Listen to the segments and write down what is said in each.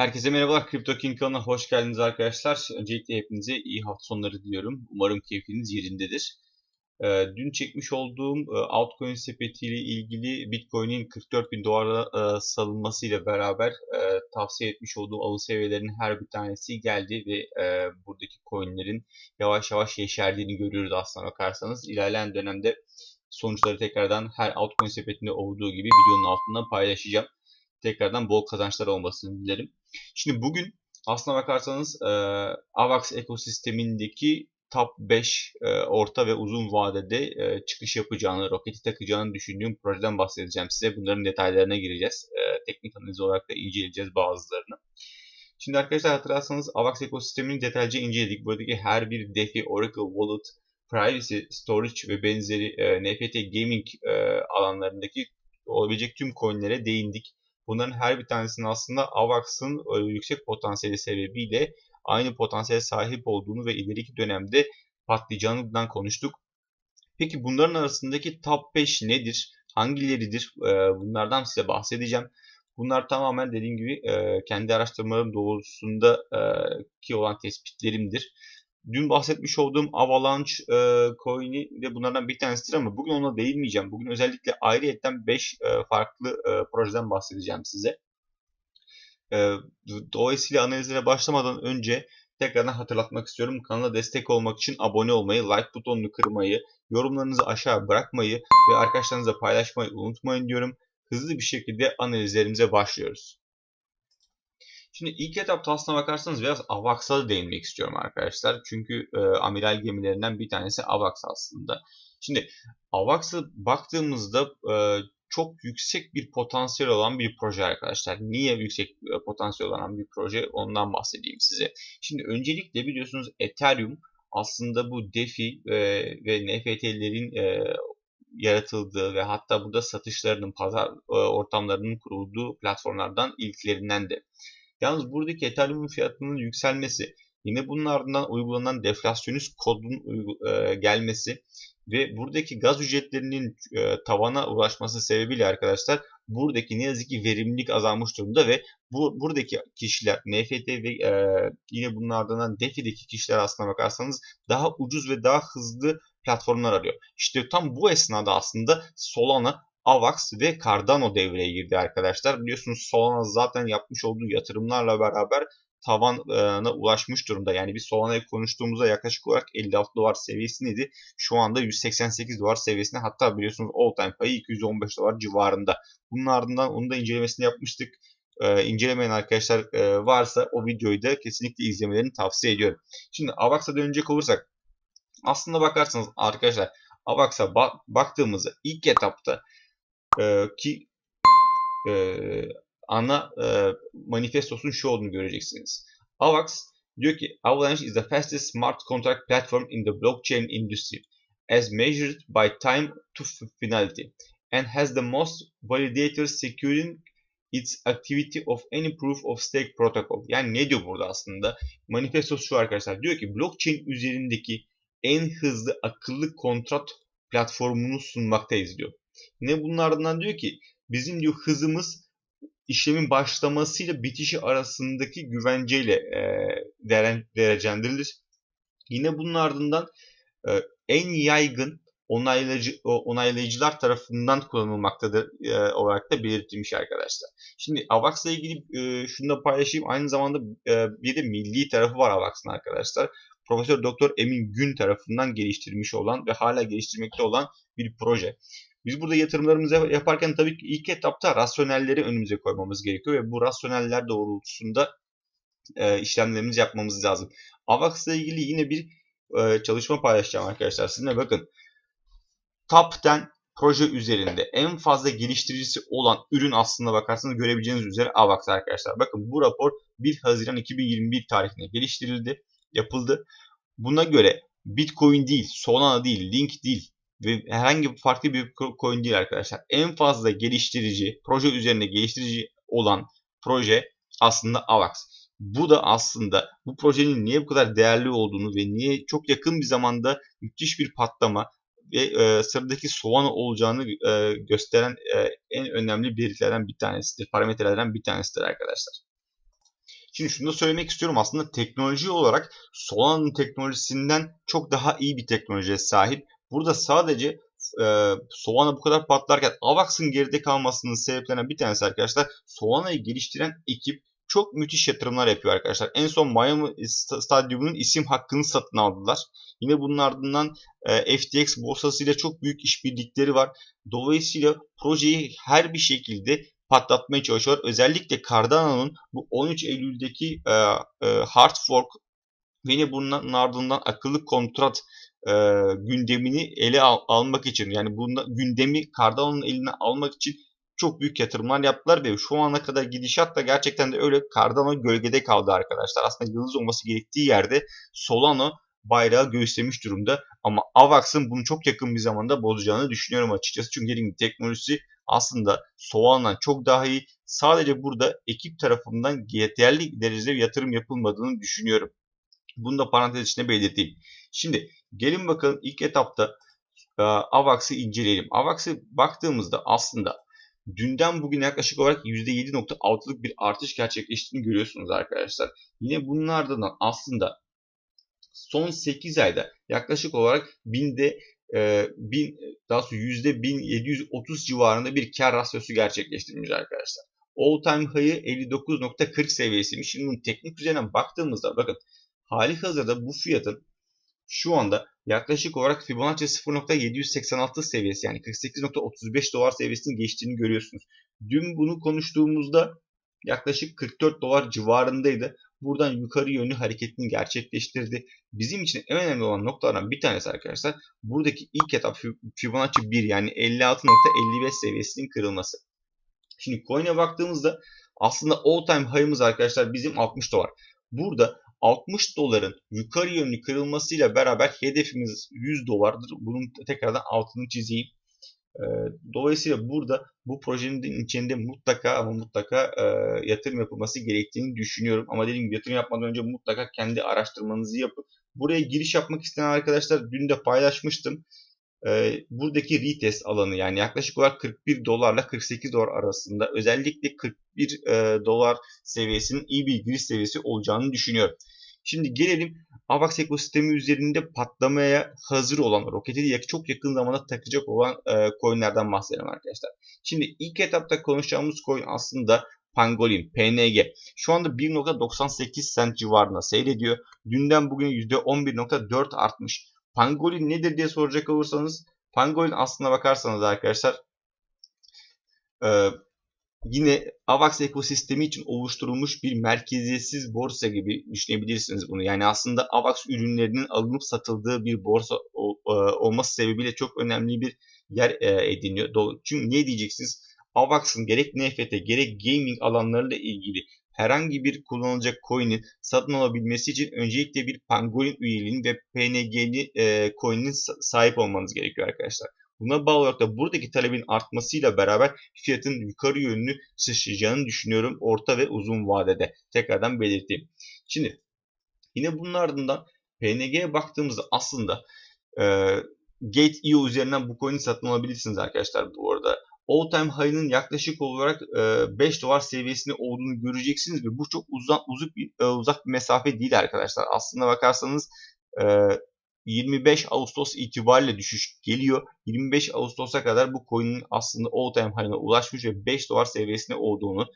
Herkese merhabalar. Crypto King kanalına hoş geldiniz arkadaşlar. Öncelikle hepinize iyi hafta sonları diliyorum. Umarım keyfiniz yerindedir. Ee, dün çekmiş olduğum e, altcoin sepetiyle ilgili Bitcoin'in 44 bin dolara e, salınmasıyla beraber e, tavsiye etmiş olduğum alım seviyelerinin her bir tanesi geldi ve buradaki coinlerin yavaş yavaş yeşerdiğini görüyoruz aslına bakarsanız. İlerleyen dönemde sonuçları tekrardan her altcoin sepetinde olduğu gibi videonun altında paylaşacağım tekrardan bol kazançlar olmasını dilerim. Şimdi bugün aslına bakarsanız e, AVAX ekosistemindeki top 5 e, orta ve uzun vadede e, çıkış yapacağını, roketi takacağını düşündüğüm projeden bahsedeceğim size. Bunların detaylarına gireceğiz. E, teknik analiz olarak da inceleyeceğiz bazılarını. Şimdi arkadaşlar hatırlarsanız AVAX ekosistemini detaylıca inceledik. Buradaki her bir DeFi, Oracle Wallet, Privacy, Storage ve benzeri e, NFT Gaming e, alanlarındaki olabilecek tüm coinlere değindik. Bunların her bir tanesinin aslında AVAX'ın e, yüksek potansiyeli sebebiyle aynı potansiyele sahip olduğunu ve ileriki dönemde patlayacağından konuştuk. Peki bunların arasındaki top 5 nedir? Hangileridir? E, bunlardan size bahsedeceğim. Bunlar tamamen dediğim gibi e, kendi araştırmalarım doğrultusunda ki olan tespitlerimdir. Dün bahsetmiş olduğum Avalanche e, coin'i de bunlardan bir tanesidir ama bugün ona değinmeyeceğim. Bugün özellikle ayrıyetten 5 e, farklı e, projeden bahsedeceğim size. E, dolayısıyla analizlere başlamadan önce tekrardan hatırlatmak istiyorum. Kanala destek olmak için abone olmayı, like butonunu kırmayı, yorumlarınızı aşağı bırakmayı ve arkadaşlarınızla paylaşmayı unutmayın diyorum. Hızlı bir şekilde analizlerimize başlıyoruz. Şimdi ilk etapta aslına bakarsanız biraz AVAX'a da değinmek istiyorum arkadaşlar. Çünkü e, amiral gemilerinden bir tanesi AVAX aslında. Şimdi AVAX'a baktığımızda e, çok yüksek bir potansiyel olan bir proje arkadaşlar. Niye yüksek e, potansiyel olan bir proje ondan bahsedeyim size. Şimdi öncelikle biliyorsunuz Ethereum aslında bu DeFi e, ve NFT'lerin e, yaratıldığı ve hatta burada satışlarının, pazar e, ortamlarının kurulduğu platformlardan ilklerinden de. Yalnız buradaki Ethereum fiyatının yükselmesi, yine bunun ardından uygulanan deflasyonist kodun e, gelmesi ve buradaki gaz ücretlerinin e, tavana ulaşması sebebiyle arkadaşlar buradaki ne yazık ki verimlilik azalmış durumda ve bu buradaki kişiler NFT ve e, yine bunun ardından DeFi'deki kişiler aslına bakarsanız daha ucuz ve daha hızlı platformlar arıyor. İşte tam bu esnada aslında Solana AVAX ve Cardano devreye girdi arkadaşlar. Biliyorsunuz Solana zaten yapmış olduğu yatırımlarla beraber tavana ulaşmış durumda. Yani biz Solana'yı konuştuğumuzda yaklaşık olarak 56 dolar seviyesindeydi. Şu anda 188 dolar seviyesinde hatta biliyorsunuz all time payı 215 dolar civarında. Bunun ardından onu da incelemesini yapmıştık. Ee, incelemeyen arkadaşlar e, varsa o videoyu da kesinlikle izlemelerini tavsiye ediyorum. Şimdi AVAX'a dönecek olursak aslında bakarsanız arkadaşlar AVAX'a ba- baktığımızda ilk etapta e, ki e, ana e, manifestosun şu olduğunu göreceksiniz. AVAX diyor ki Avalanche is the fastest smart contract platform in the blockchain industry as measured by time to finality and has the most validators securing its activity of any proof of stake protocol. Yani ne diyor burada aslında? Manifestosu şu arkadaşlar. Diyor ki blockchain üzerindeki en hızlı akıllı kontrat platformunu sunmaktayız diyor. Ne bunlardan diyor ki bizim diyor hızımız işlemin başlamasıyla bitişi arasındaki güvenceyle e, derecendirilir. Yine bunun ardından e, en yaygın onaylayıcı, onaylayıcılar tarafından kullanılmaktadır e, olarak da belirtilmiş arkadaşlar. Şimdi AVAX'la ilgili e, şunu da paylaşayım. Aynı zamanda e, bir de milli tarafı var AVAX'ın arkadaşlar. Profesör Doktor Emin Gün tarafından geliştirmiş olan ve hala geliştirmekte olan bir proje. Biz burada yatırımlarımızı yaparken tabii ki ilk etapta rasyonelleri önümüze koymamız gerekiyor ve bu rasyoneller doğrultusunda e, işlemlerimizi yapmamız lazım. AVAX ile ilgili yine bir e, çalışma paylaşacağım arkadaşlar sizinle. Bakın Top 10 proje üzerinde en fazla geliştiricisi olan ürün aslında bakarsanız görebileceğiniz üzere AVAX arkadaşlar. Bakın bu rapor 1 Haziran 2021 tarihinde geliştirildi, yapıldı. Buna göre Bitcoin değil, Solana değil, Link değil, ve herhangi farklı bir coin değil arkadaşlar. En fazla geliştirici, proje üzerine geliştirici olan proje aslında AVAX. Bu da aslında bu projenin niye bu kadar değerli olduğunu ve niye çok yakın bir zamanda müthiş bir patlama ve e, sıradaki Solana olacağını e, gösteren e, en önemli belirtilerden bir tanesidir. Parametrelerden bir tanesidir arkadaşlar. Şimdi şunu da söylemek istiyorum aslında teknoloji olarak Solana'nın teknolojisinden çok daha iyi bir teknolojiye sahip. Burada sadece e, Solana bu kadar patlarken Avax'ın geride kalmasının sebeplerinden bir tanesi arkadaşlar Solana'yı geliştiren ekip çok müthiş yatırımlar yapıyor arkadaşlar. En son Miami Stadyumu'nun isim hakkını satın aldılar. Yine bunun ardından e, FTX borsası ile çok büyük işbirlikleri var. Dolayısıyla projeyi her bir şekilde patlatmaya çalışıyorlar. Özellikle Cardano'nun bu 13 Eylül'deki e, e, hard fork ve yine bunun ardından akıllı kontrat e, gündemini ele al, almak için yani bunda gündemi Cardano'nun eline almak için çok büyük yatırımlar yaptılar ve şu ana kadar gidişat da gerçekten de öyle Cardano gölgede kaldı arkadaşlar. Aslında yıldız olması gerektiği yerde Solano bayrağı göğüslemiş durumda. Ama Avax'ın bunu çok yakın bir zamanda bozacağını düşünüyorum açıkçası. Çünkü dediğim gibi teknolojisi aslında Soğan'dan çok daha iyi. Sadece burada ekip tarafından yeterli derecede yatırım yapılmadığını düşünüyorum. Bunu da parantez içinde belirteyim. Şimdi gelin bakalım ilk etapta e, AVAX'ı inceleyelim. AVAX'ı baktığımızda aslında dünden bugün yaklaşık olarak %7.6'lık bir artış gerçekleştiğini görüyorsunuz arkadaşlar. Yine bunun ardından aslında son 8 ayda yaklaşık olarak binde e, bin, daha sonra yüzde 1730 civarında bir kar rasyosu gerçekleştirmiş arkadaşlar. All time high'ı 59.40 seviyesiymiş. Şimdi bunun teknik üzerinden baktığımızda bakın hali hazırda bu fiyatın şu anda yaklaşık olarak Fibonacci 0.786 seviyesi yani 48.35 dolar seviyesinin geçtiğini görüyorsunuz. Dün bunu konuştuğumuzda yaklaşık 44 dolar civarındaydı. Buradan yukarı yönlü hareketini gerçekleştirdi. Bizim için en önemli olan noktalardan bir tanesi arkadaşlar buradaki ilk etap Fibonacci 1 yani 56.55 seviyesinin kırılması. Şimdi coin'e baktığımızda aslında all time high'ımız arkadaşlar bizim 60 dolar. Burada 60 doların yukarı yönlü kırılmasıyla beraber hedefimiz 100 dolardır. Bunun tekrardan altını çizeyim. Ee, dolayısıyla burada bu projenin içinde mutlaka ama mutlaka e, yatırım yapılması gerektiğini düşünüyorum. Ama dediğim gibi yatırım yapmadan önce mutlaka kendi araştırmanızı yapın. Buraya giriş yapmak isteyen arkadaşlar dün de paylaşmıştım. Ee, buradaki retest alanı yani yaklaşık olarak 41 dolarla 48 dolar arasında özellikle 41 e, dolar seviyesinin iyi bir giriş seviyesi olacağını düşünüyorum. Şimdi gelelim AVAX ekosistemi üzerinde patlamaya hazır olan, roketi de çok yakın zamanda takacak olan e, coinlerden bahsedelim arkadaşlar. Şimdi ilk etapta konuşacağımız coin aslında Pangolin, PNG. Şu anda 1.98 cent civarında seyrediyor. Dünden bugün %11.4 artmış. Pangolin nedir diye soracak olursanız Pangolin aslına bakarsanız arkadaşlar e, yine AVAX ekosistemi için oluşturulmuş bir merkeziyetsiz borsa gibi düşünebilirsiniz bunu. Yani aslında AVAX ürünlerinin alınıp satıldığı bir borsa e, olması sebebiyle çok önemli bir yer e, ediniyor. Çünkü ne diyeceksiniz? AVAX'ın gerek NFT gerek gaming alanlarıyla ilgili herhangi bir kullanılacak coin'in satın alabilmesi için öncelikle bir Pangolin üyeliğinin ve PNG'li e, coin'in sahip olmanız gerekiyor arkadaşlar. Buna bağlı olarak da buradaki talebin artmasıyla beraber fiyatın yukarı yönlü sıçrayacağını düşünüyorum orta ve uzun vadede. Tekrardan belirteyim. Şimdi yine bunun ardından PNG'ye baktığımızda aslında e, Gate.io üzerinden bu coin'i satın alabilirsiniz arkadaşlar bu arada. All time high'ının yaklaşık olarak e, 5 dolar seviyesinde olduğunu göreceksiniz ve bu çok uzak uzak bir, e, uzak bir mesafe değil arkadaşlar. Aslında bakarsanız e, 25 Ağustos itibariyle düşüş geliyor. 25 Ağustos'a kadar bu coin'in aslında all time high'ına ulaşmış ve 5 dolar seviyesinde olduğunu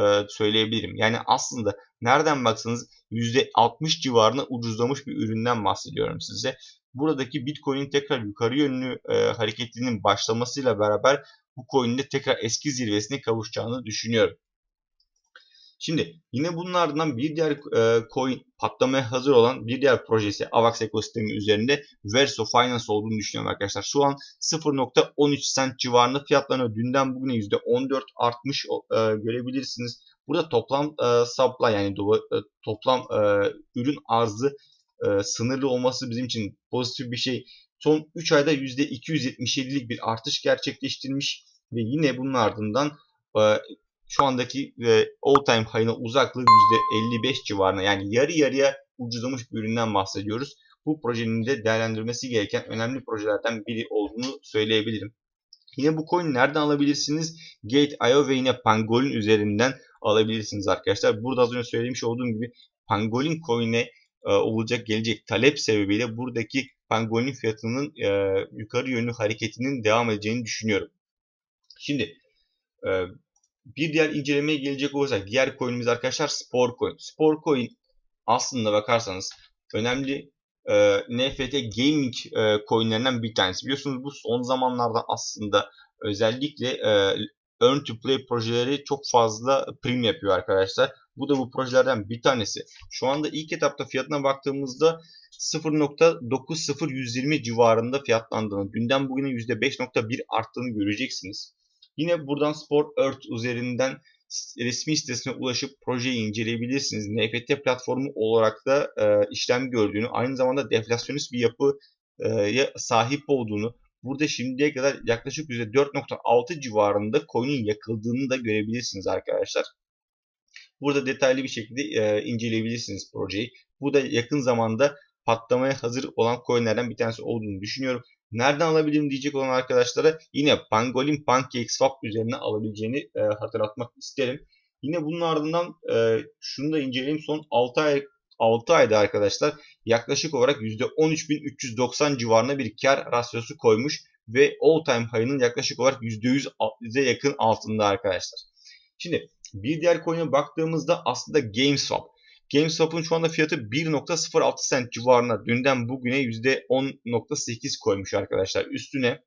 e, söyleyebilirim. Yani aslında nereden baksanız %60 civarına ucuzlamış bir üründen bahsediyorum size. Buradaki Bitcoin'in tekrar yukarı yönlü e, hareketinin başlamasıyla beraber bu coin'in de tekrar eski zirvesine kavuşacağını düşünüyorum. Şimdi yine bunun ardından bir diğer e, coin patlamaya hazır olan bir diğer projesi AVAX ekosistemi üzerinde Verso Finance olduğunu düşünüyorum arkadaşlar. Şu an 0.13 cent civarında fiyatlarını dünden bugüne %14 artmış e, görebilirsiniz. Burada toplam e, supply yani do, e, toplam e, ürün arzı e, sınırlı olması bizim için pozitif bir şey. Son 3 ayda %277'lik bir artış gerçekleştirmiş ve yine bunun ardından e, şu andaki e, all time high'ına uzaklığı %55 civarında yani yarı yarıya ucuzlamış bir üründen bahsediyoruz. Bu projenin de değerlendirmesi gereken önemli projelerden biri olduğunu söyleyebilirim. Yine bu coin nereden alabilirsiniz? Gate.io ve yine Pangolin üzerinden alabilirsiniz arkadaşlar. Burada az önce söylemiş olduğum gibi Pangolin coin'e e, olacak gelecek talep sebebiyle buradaki Pangolin fiyatının e, yukarı yönlü hareketinin devam edeceğini düşünüyorum. Şimdi e, bir diğer incelemeye gelecek olursak diğer coin'imiz arkadaşlar Spore Coin. Spore Coin aslında bakarsanız önemli e, NFT gaming e, coinlerinden bir tanesi. Biliyorsunuz bu son zamanlarda aslında özellikle e, earn to play projeleri çok fazla prim yapıyor arkadaşlar. Bu da bu projelerden bir tanesi. Şu anda ilk etapta fiyatına baktığımızda 0.90120 civarında fiyatlandığını, dünden bugüne %5.1 arttığını göreceksiniz. Yine buradan Sport Earth üzerinden resmi sitesine ulaşıp projeyi inceleyebilirsiniz. NFT platformu olarak da e, işlem gördüğünü, aynı zamanda deflasyonist bir yapıya sahip olduğunu, burada şimdiye kadar yaklaşık %4.6 civarında coin'in yakıldığını da görebilirsiniz arkadaşlar. Burada detaylı bir şekilde e, inceleyebilirsiniz projeyi. Bu da yakın zamanda patlamaya hazır olan coinlerden bir tanesi olduğunu düşünüyorum. Nereden alabilirim diyecek olan arkadaşlara yine Pangolin PancakeSwap üzerine alabileceğini e, hatırlatmak isterim. Yine bunun ardından e, şunu da inceleyeyim. Son 6 ay 6 ayda arkadaşlar yaklaşık olarak %13.390 civarında bir kar rasyosu koymuş ve all time high'ının yaklaşık olarak %100'e yakın altında arkadaşlar. Şimdi bir diğer coin'e baktığımızda aslında GameSwap. GameStop'un şu anda fiyatı 1.06 cent civarına dünden bugüne %10.8 koymuş arkadaşlar üstüne.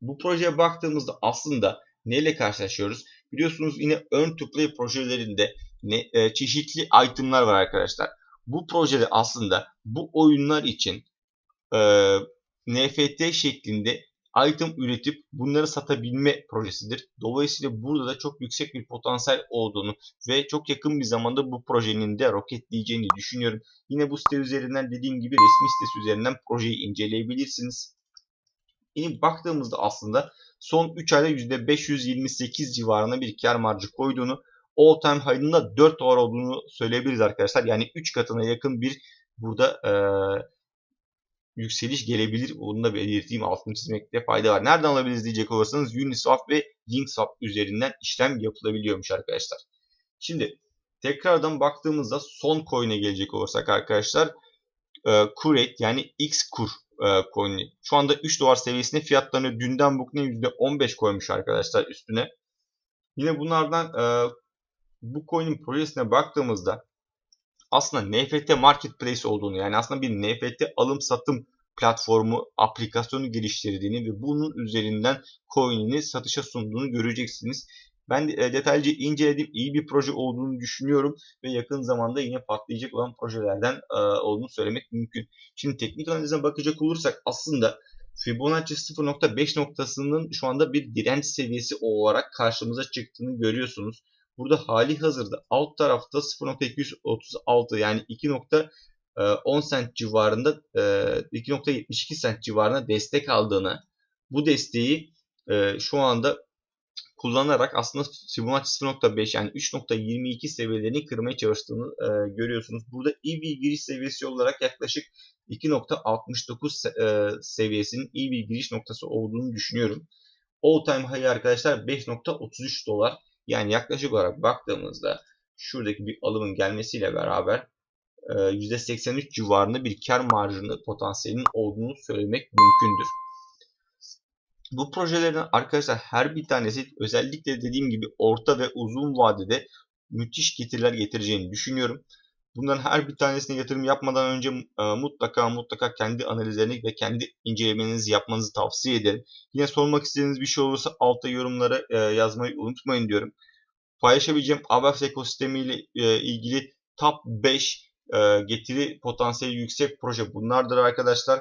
Bu projeye baktığımızda aslında neyle karşılaşıyoruz? Biliyorsunuz yine to Play projelerinde ne, e, çeşitli itemlar var arkadaşlar. Bu projede aslında bu oyunlar için e, NFT şeklinde item üretip bunları satabilme projesidir. Dolayısıyla burada da çok yüksek bir potansiyel olduğunu ve çok yakın bir zamanda bu projenin de roketleyeceğini düşünüyorum. Yine bu site üzerinden dediğim gibi resmi sitesi üzerinden projeyi inceleyebilirsiniz. Yine baktığımızda aslında son 3 ayda %528 civarında bir kar marjı koyduğunu, all time high'ının da 4 dolar olduğunu söyleyebiliriz arkadaşlar. Yani 3 katına yakın bir burada e, yükseliş gelebilir. Onu da belirteyim altını çizmekte fayda var. Nereden alabiliriz diyecek olursanız Uniswap ve Linkswap üzerinden işlem yapılabiliyormuş arkadaşlar. Şimdi tekrardan baktığımızda son coin'e gelecek olursak arkadaşlar e, Curate yani Xkur e, coin'i şu anda 3 dolar seviyesinde fiyatlarını dünden bugüne %15 koymuş arkadaşlar üstüne. Yine bunlardan e, bu coin'in projesine baktığımızda aslında NFT marketplace olduğunu yani aslında bir NFT alım satım platformu aplikasyonu geliştirdiğini ve bunun üzerinden coin'ini satışa sunduğunu göreceksiniz. Ben e, detaylıca inceledim. iyi bir proje olduğunu düşünüyorum ve yakın zamanda yine patlayacak olan projelerden e, olduğunu söylemek mümkün. Şimdi teknik analize bakacak olursak aslında Fibonacci 0.5 noktasının şu anda bir direnç seviyesi olarak karşımıza çıktığını görüyorsunuz. Burada hali hazırda alt tarafta 0.236 yani 2.10 cent civarında 2.72 cent civarında destek aldığını bu desteği şu anda kullanarak aslında Fibonacci 0.5 yani 3.22 seviyelerini kırmaya çalıştığını e, görüyorsunuz. Burada bir giriş seviyesi olarak yaklaşık 2.69 e, seviyesinin bir giriş noktası olduğunu düşünüyorum. All time high arkadaşlar 5.33 dolar. Yani yaklaşık olarak baktığımızda şuradaki bir alımın gelmesiyle beraber %83 e, civarında bir kar marjını potansiyelinin olduğunu söylemek mümkündür. Bu projelerin arkadaşlar her bir tanesi özellikle dediğim gibi orta ve uzun vadede müthiş getiriler getireceğini düşünüyorum. Bunların her bir tanesine yatırım yapmadan önce e, mutlaka mutlaka kendi analizlerini ve kendi incelemenizi yapmanızı tavsiye ederim. Yine sormak istediğiniz bir şey olursa altta yorumlara e, yazmayı unutmayın diyorum. Paylaşabileceğim ABAX ekosistemiyle e, ilgili top 5 e, getiri potansiyeli yüksek proje bunlardır arkadaşlar.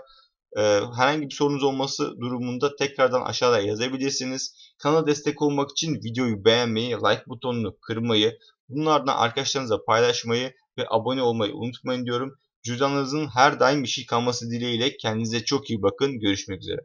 E, herhangi bir sorunuz olması durumunda tekrardan aşağıda yazabilirsiniz. Kanala destek olmak için videoyu beğenmeyi, like butonunu kırmayı, bunlardan arkadaşlarınızla paylaşmayı ve abone olmayı unutmayın diyorum. Cüzdanınızın her daim bir şey kalması dileğiyle kendinize çok iyi bakın. Görüşmek üzere.